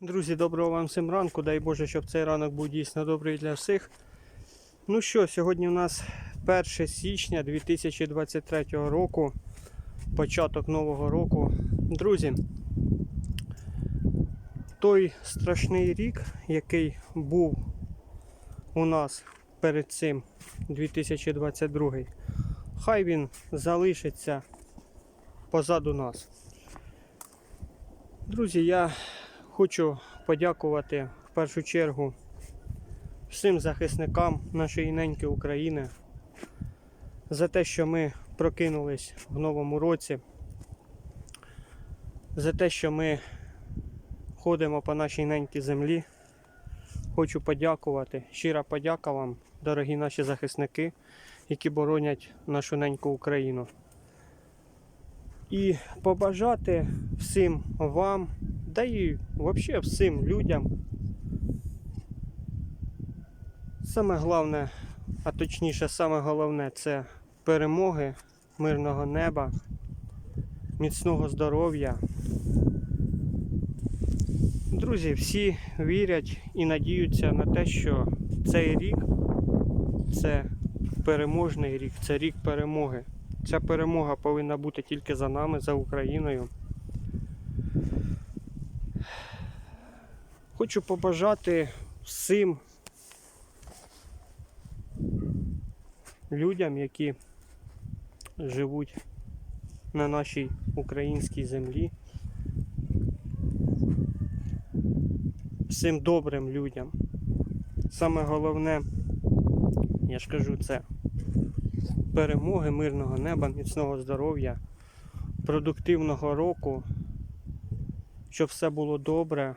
Друзі, доброго вам всім ранку. Дай Боже, щоб цей ранок був дійсно добрий для всіх. Ну що, сьогодні у нас 1 січня 2023 року, початок нового року. Друзі, той страшний рік, який був у нас перед цим 2022, хай він залишиться позаду нас. Друзі, я хочу подякувати в першу чергу всім захисникам нашої неньки України за те, що ми прокинулись в новому році, за те, що ми ходимо по нашій ненькій землі. Хочу подякувати, щира подяка вам, дорогі наші захисники, які боронять нашу неньку Україну. І побажати всім вам, да і взагалі всім людям. Саме головне, а точніше, саме головне це перемоги, мирного неба, міцного здоров'я. Друзі, всі вірять і надіються на те, що цей рік це переможний рік, це рік перемоги. Ця перемога повинна бути тільки за нами, за Україною. Хочу побажати всім людям, які живуть на нашій українській землі. Всім добрим людям. Саме головне, я ж кажу, це перемоги, мирного неба, міцного здоров'я, продуктивного року, щоб все було добре.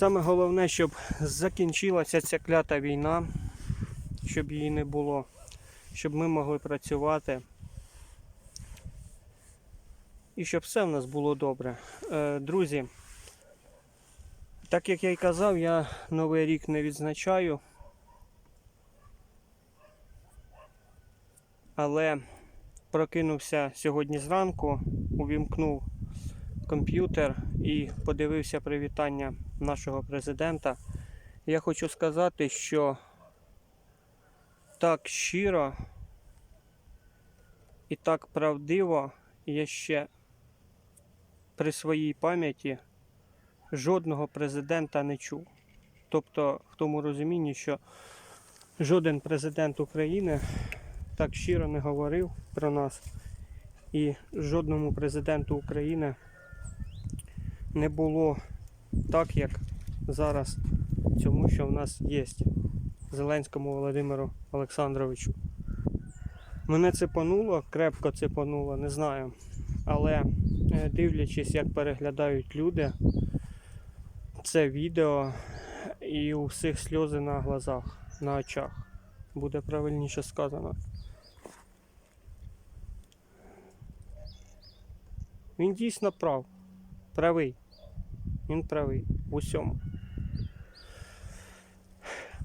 Саме головне, щоб закінчилася ця клята війна, щоб її не було, щоб ми могли працювати. І щоб все в нас було добре. Е, Друзі, так як я й казав, я новий рік не відзначаю. Але прокинувся сьогодні зранку, увімкнув комп'ютер і подивився привітання нашого президента. Я хочу сказати, що так щиро і так правдиво я ще при своїй пам'яті жодного президента не чув. Тобто в тому розумінні, що жоден президент України так щиро не говорив про нас, і жодному президенту України не було так, як зараз цьому, що в нас є Зеленському Володимиру Олександровичу. Мене цепануло, крепко цепануло, не знаю. Але е, дивлячись, як переглядають люди це відео, і у всіх сльози на глазах, на очах. Буде правильніше сказано. Він дійсно прав. Правий. Він правий в усьому.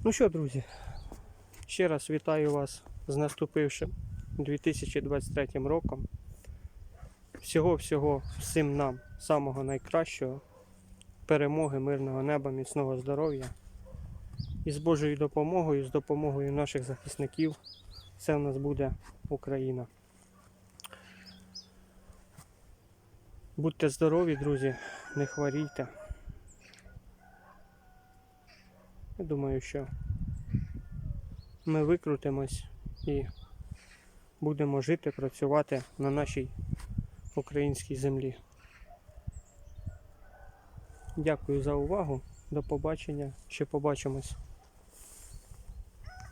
Ну що, друзі, ще раз вітаю вас з наступившим 2023 роком. Всього-всього всім нам самого найкращого, перемоги, мирного неба, міцного здоров'я. І з Божою допомогою, з допомогою наших захисників, все в нас буде Україна. Будьте здорові, друзі, не хворійте. Я думаю, що ми викрутимось і будемо жити, працювати на нашій українській землі. Дякую за увагу. До побачення. Ще побачимось.